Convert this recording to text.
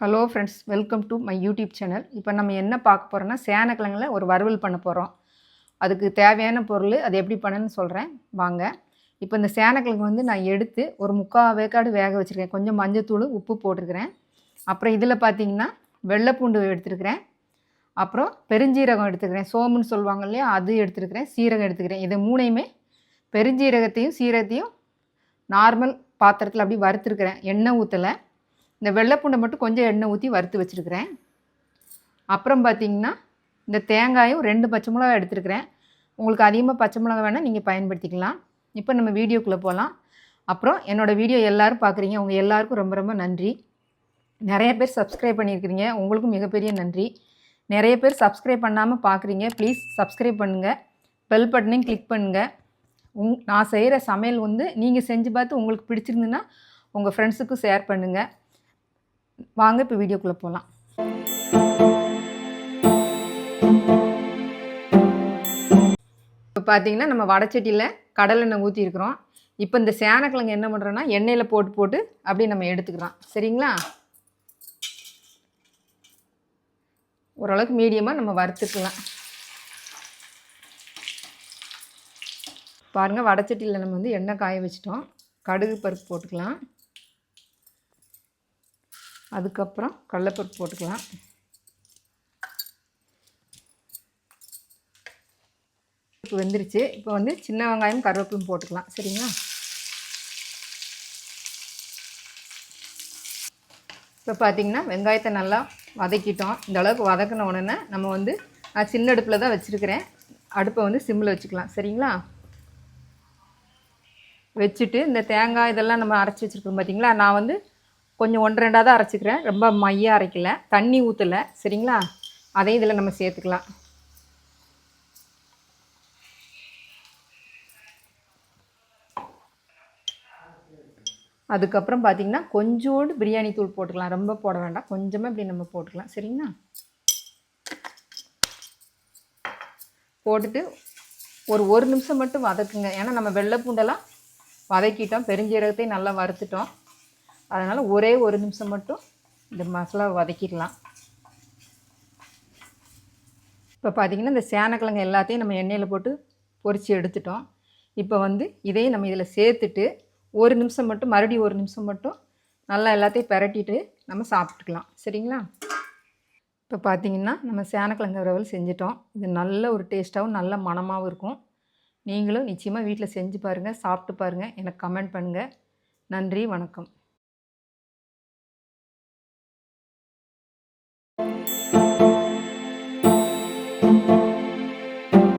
Hello friends welcome to my YouTube channel இப்போ நம்ம என்ன பார்க்க போகிறோம்னா சேனக்கிழங்குல ஒரு வறுவல் பண்ண போகிறோம் அதுக்கு தேவையான பொருள் அது எப்படி பண்ணுன்னு சொல்கிறேன் வாங்க. இப்போ இந்த சேனக்கிழங்கு வந்து நான் எடுத்து ஒரு முக்கால் வேக்காடு வேக வச்சுருக்கேன். கொஞ்சம் மஞ்சத்தூள் உப்பு போட்டிருக்கிறேன். அப்புறம் இதில் பார்த்தீங்கன்னா வெள்ளைப்பூண்டு எடுத்துருக்கிறேன். அப்புறம் பெருஞ்சீரகம் எடுத்துக்கிறேன். சோம்புன்னு சொல்லுவாங்க இல்லையா அது எடுத்துருக்கிறேன். சீரகம் எடுத்துக்கிறேன். இது மூணையுமே பெருஞ்சீரகத்தையும் சீரகத்தையும் நார்மல் பாத்திரத்தில் அப்படி வறுத்துருக்கிறேன். எண்ணெய் ஊற்றலை இந்த வெள்ளைப்பூண்டை மட்டும் கொஞ்சம் எண்ணெய் ஊற்றி வறுத்து வச்சுருக்கிறேன். அப்புறம் பார்த்தீங்கன்னா இந்த தேங்காயும் ரெண்டு பச்சை மிளகா எடுத்துருக்கிறேன். உங்களுக்கு அதிகமாக பச்சை மிளகா வேணால் நீங்கள் பயன்படுத்திக்கலாம். இப்போ நம்ம வீடியோக்குள்ளே போகலாம் அப்புறம் என்னோடய வீடியோ எல்லோரும் பார்க்குறீங்க உங்கள் எல்லாருக்கும் ரொம்ப ரொம்ப நன்றி. நிறைய பேர் சப்ஸ்கிரைப் பண்ணியிருக்கிறீங்க. உங்களுக்கும் மிகப்பெரிய நன்றி. நிறைய பேர் சப்ஸ்கிரைப் பண்ணாமல் பார்க்குறீங்க ப்ளீஸ் சப்ஸ்கிரைப் பண்ணுங்கள் பெல் பட்டனையும் கிளிக் பண்ணுங்கள் உங் நான் செய்கிற சமையல் வந்து நீங்கள் செஞ்சு பார்த்து உங்களுக்கு பிடிச்சிருந்துன்னா உங்கள் ஃப்ரெண்ட்ஸுக்கும் ஷேர் பண்ணுங்கள் வாங்க இப்போ வீடியோக்குள்ளே போகலாம் இப்போ பார்த்தீங்கன்னா நம்ம வடச்சட்டியில் கடலெண்ணெய் ஊற்றிருக்கிறோம் இப்போ இந்த சேனக்கிழங்கு என்ன பண்ணுறோன்னா எண்ணெயில் போட்டு போட்டு அப்படியே நம்ம எடுத்துக்கிறோம். சரிங்களா? ஓரளவுக்கு மீடியமாக நம்ம வறுத்துக்கலாம். பாருங்கள் வடச்சட்டியில் நம்ம வந்து எண்ணெய் காய வச்சிட்டோம். கடுகு பருப்பு போட்டுக்கலாம். அதுக்கப்புறம் கடலப்பருப்பு போட்டுக்கலாம். இப்போ வெந்துருச்சு. இப்போ வந்து சின்ன வெங்காயம் கருவேப்பிலும் போட்டுக்கலாம். சரிங்களா? இப்போ பார்த்தீங்கன்னா வெங்காயத்தை நல்லா வதக்கிட்டோம். இந்த அளவுக்கு வதக்கின உடனே நம்ம வந்து நான் சின்ன அடுப்பில் தான் வச்சுருக்கிறேன். அடுப்பை வந்து சிம்மில் வச்சுக்கலாம். சரிங்களா? வச்சுட்டு இந்த தேங்காய் இதெல்லாம் நம்ம அரைச்சி வச்சுருக்கோம் பார்த்தீங்களா நான் வந்து கொஞ்சம் ஒன்று ரெண்டாக தான் அரைச்சிக்கிறேன். ரொம்ப மையாக அரைக்கல. தண்ணி ஊற்றலை சரிங்களா? அதையும் இதில் நம்ம சேர்த்துக்கலாம். அதுக்கப்புறம் பார்த்திங்கன்னா கொஞ்சோண்டு பிரியாணி தூள் போட்டுக்கலாம். ரொம்ப போட வேண்டாம். கொஞ்சமாக இப்படி நம்ம போட்டுக்கலாம். சரிங்களா? போட்டுட்டு ஒரு ஒரு நிமிஷம் மட்டும் வதக்குங்க. ஏன்னா நம்ம வெள்ளை பூண்டெல்லாம் வதக்கிட்டோம். பெருஞ்சீரகத்தையும் நல்லா வறுத்துட்டோம். அதனால் ஒரே ஒரு நிமிஷம் மட்டும் இந்த மசாலா வதக்கிடலாம். இப்போ பார்த்திங்கன்னா இந்த சேனக்கிழங்கு எல்லாத்தையும் நம்ம எண்ணெயில் போட்டு பொரித்து எடுத்துட்டோம். இப்போ வந்து இதையும் நம்ம இதில் சேர்த்துட்டு ஒரு நிமிஷம் மட்டும் மறுபடியும் ஒரு நிமிஷம் மட்டும் நல்லா எல்லாத்தையும் பெரட்டிட்டு நம்ம சாப்பிட்டுக்கலாம். சரிங்களா? இப்போ பார்த்திங்கன்னா நம்ம சேனக்கிழங்கு வறுவல் செஞ்சிட்டோம். இது நல்ல ஒரு டேஸ்ட்டாகவும் நல்ல மணமாகவும் இருக்கும். நீங்களும் நிச்சயமாக வீட்டில் செஞ்சு பாருங்கள் சாப்பிட்டு பாருங்கள் எனக்கு கமெண்ட் பண்ணுங்கள் நன்றி வணக்கம்.